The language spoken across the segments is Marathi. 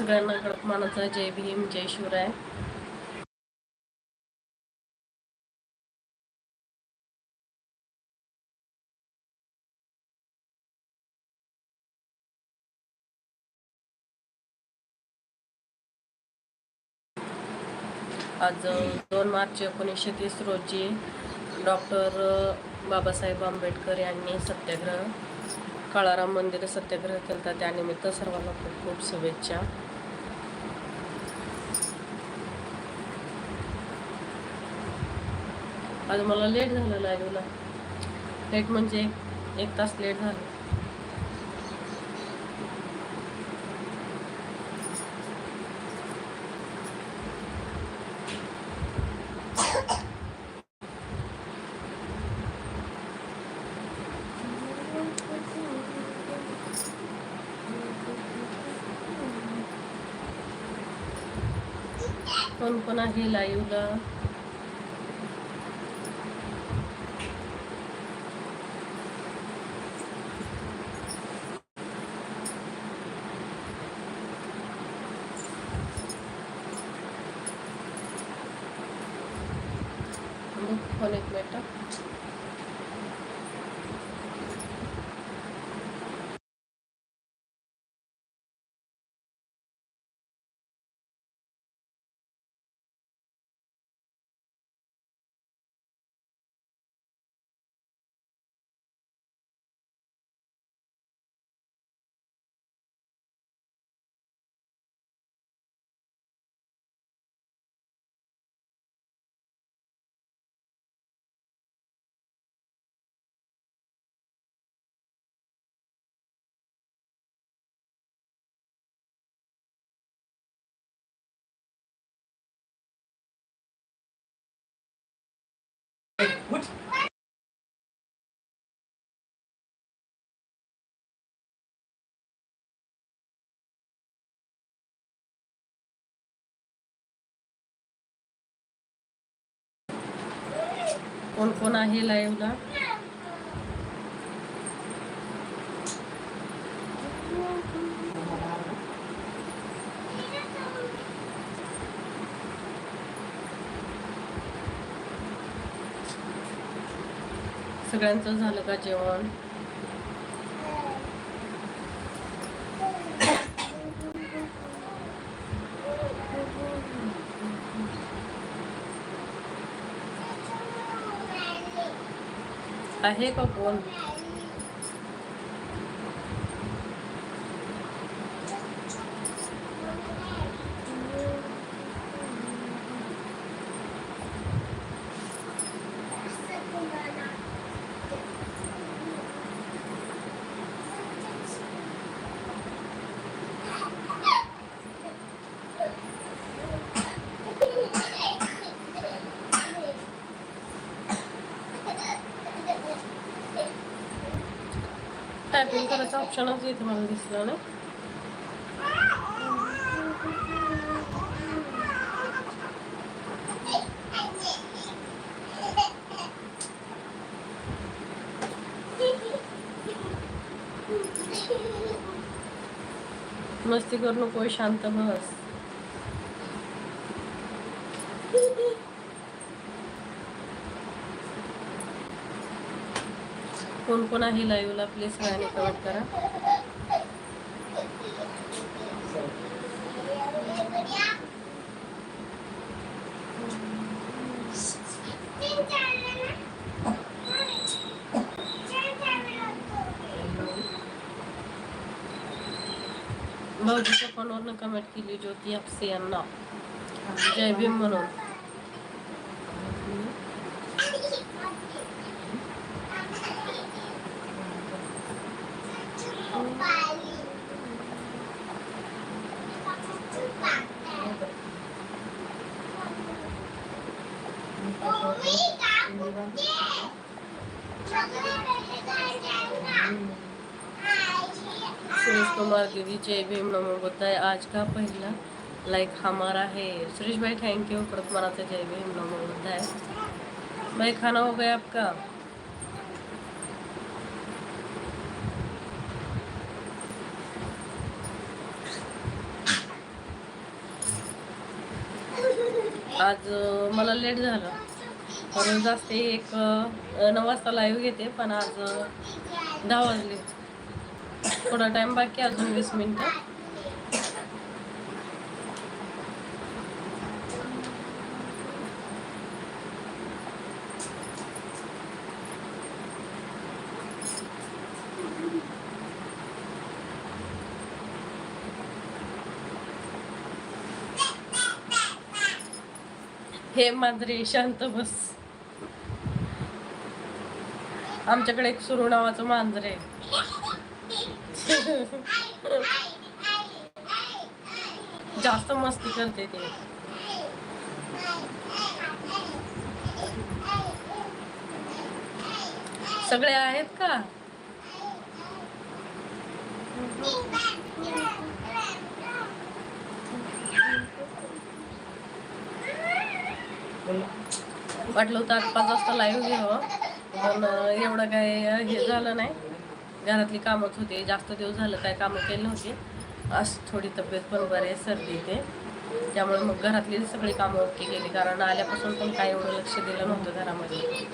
सगळ्यांना कडकमानाचा जय भीम जय शिवराय. आज दोन मार्च एकोणीसशे तीस रोजी डॉक्टर बाबासाहेब आंबेडकर यांनी सत्याग्रह काळाराम मंदिर सत्याग्रह केला त्यानिमित्त सर्वांना खूप खूप शुभेच्छा. आज मला लेट झालं लाईव्हला लेट म्हणजे एक तास लेट झालं. कोण कोण आहे लाईव्हला फोन एक मिनिट कोण कोण आहे लाईव्हला सगळ्यांचं झालं का जेवण? आहे का कोण टायपिंग करायचा ऑप्शनच येते मला दिसला ना मस्ती करू नको शांत बस. कोण कोण आहे लाईव्हला प्लीज सगळ्यांनी कमेंट करा. भाऊजीच्या फोनवरनं कमेंट केली ज्योती आपसे यांना. जय भीम म्हणून. सुरेश कुमार दीदी, जय भीम, नमो बुद्धाय। आज का पहला लाइक हमारा है। सुरेश भाई थैंक यू प्रत मारा से जय भीम, नमो बुद्धाय। भाई, खाना हो गया आपका? आज मला लेट झालं। रोज असते एक नऊ वाजता लाईव्ह घेते पण आज दहा वाजले. थोडा टाइम बाकी अजून वीस मिनटं. हे मांजरे शांत बस. आमच्याकडे एक सुरू नावाचं मांजर आहे. जास्त मस्ती करते ते. सगळे आहेत का? वाटलं होतं आज पाच वाजता लाईव्ह हो. घ्यावं पण एवढं काय हे झालं नाही. घरातली कामच होते. जास्त दिवस झालं काय कामं केली नव्हती. आज थोडी तब्येत पण आहे सर्दी ते. त्यामुळे मग घरातली सगळी कामं ओके केली. कारण आल्यापासून पण काय एवढं लक्ष दिलं नव्हतं घरामध्ये.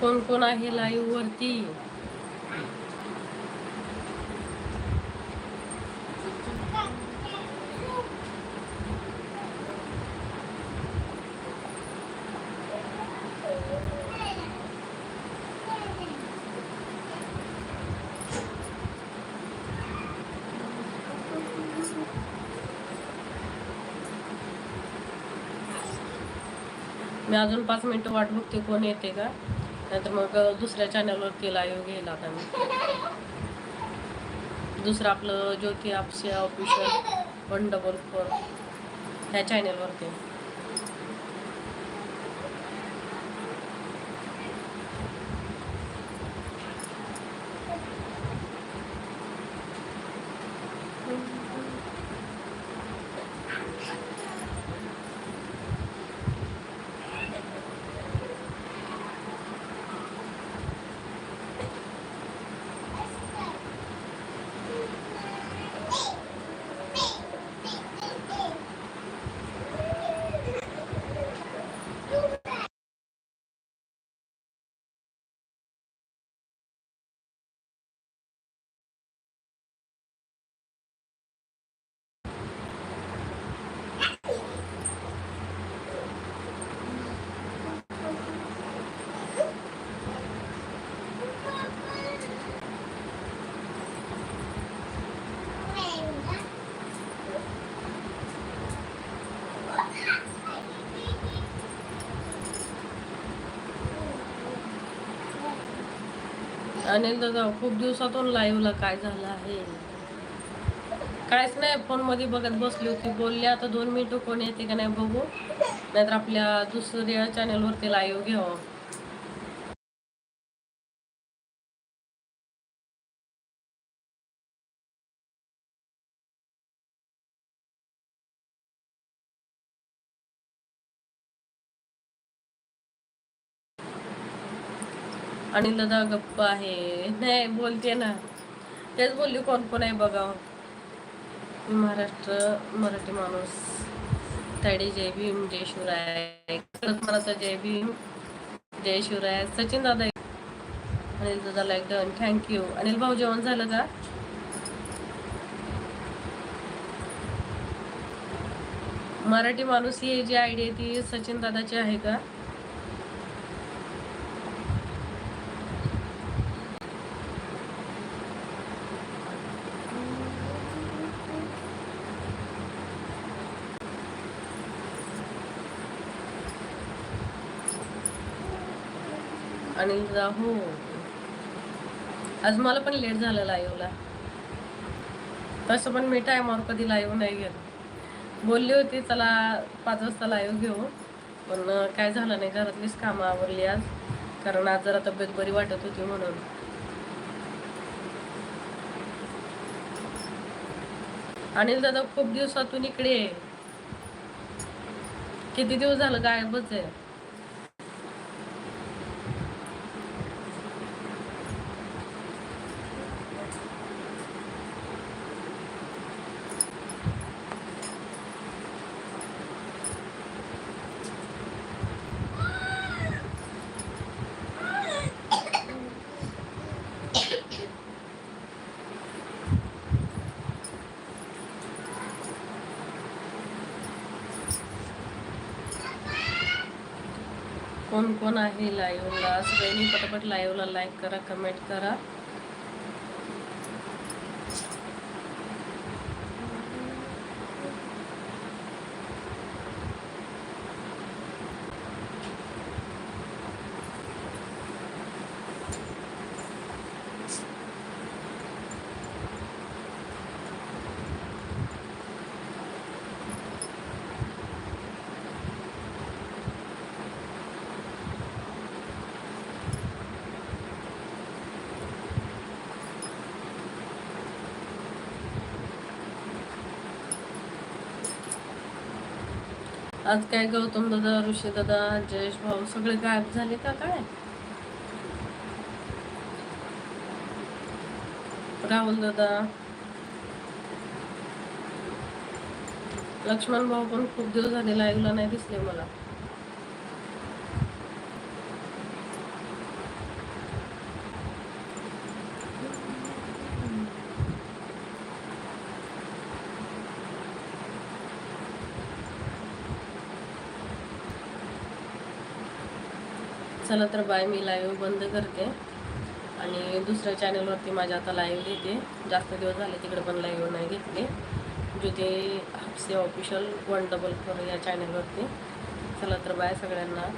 कोण कोण आहे लाईव्ह वरती मी अजून पाच मिनिटं वाट बघते का? नाहीतर मग दुसऱ्या चॅनलवरती लाईव्ह घेईल आता मी. दुसरं आपलं ज्योती आपसे ऑफिशियल वन डबल फोर ह्या चॅनलवरती अनिल दादा खूप दिवसातून लाईव्हला काय झालं आहे? काहीच नाही फोनमध्ये बघत बसली होती. बोलली आता दोन मिनिटं कोण येते का नाही बघू? नाहीतर आपल्या दुसऱ्या चॅनलवरती लाईव्ह घ्यावं. आणि दादा गप्प आहे. नाही बोलते ना. तेच बोलली कोण कोण आहे बघा. महाराष्ट्र मराठी माणूस. ताडी जय भीम जय शिवराय. खरंच जय भीम जय शिवराय सचिन दादा. अनिल दादा लाईक डन थँक्यू अनिल भाऊ जेवण झालं का? मराठी माणूस ही जी आयडिया ती सचिन दादाची आहे का? अनिल राहू हो. आज मला पण लेट झालं लाईव्हला तसं पण मी टायमावर कधी लाईव्ह नाही घेत बोलली होती चला पाच वाजता लाईव्ह घेऊ. पण काय झालं नाही घरातलीच कामं आवरली आज. कारण आज जरा तब्येत बरी वाटत होती म्हणून. अनिल दादा खूप दिवसातून इकडे किती दिवस झालं गायबच आहे. कोण कोण आहे लाईव्हला सगळ्यांनी पटापट लाईव्हला लाईक करा कमेंट करा. आज काय गौतम दादा ऋषी दादा जयेश भाऊ सगळे गायब झाले का काय? राहुल दादा लक्ष्मण भाऊ पण खूप दिवस झाले लाईव्हला नाही दिसले मला. चला तर बाय मी लाईव्ह बंद करते. आणि दुसऱ्या चॅनलवरती माझ्या आता लाईव्ह घेते जास्त दिवस झाले तिकडे पण लाईव्ह नाही घेतले. Jyoti Hapse official one double four या चॅनलवरती चला तर बाय सगळ्यांना.